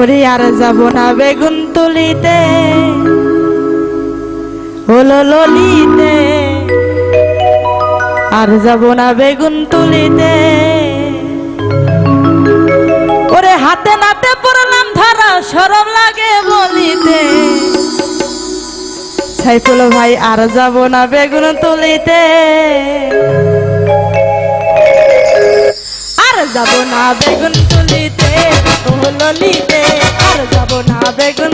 ওরে আর যাব না বেগুন তুলিতে হলো ললিতে। আর যাব না বেগুন তুলিতে। ওরে হাতে নাতে নাম ধারা, সরম লাগে বলিতে। সাইফুল ভাই, আর যাব না বেগুন তুলিতে। যাব না বেগুন তুলিতে আর যাব না বেগুন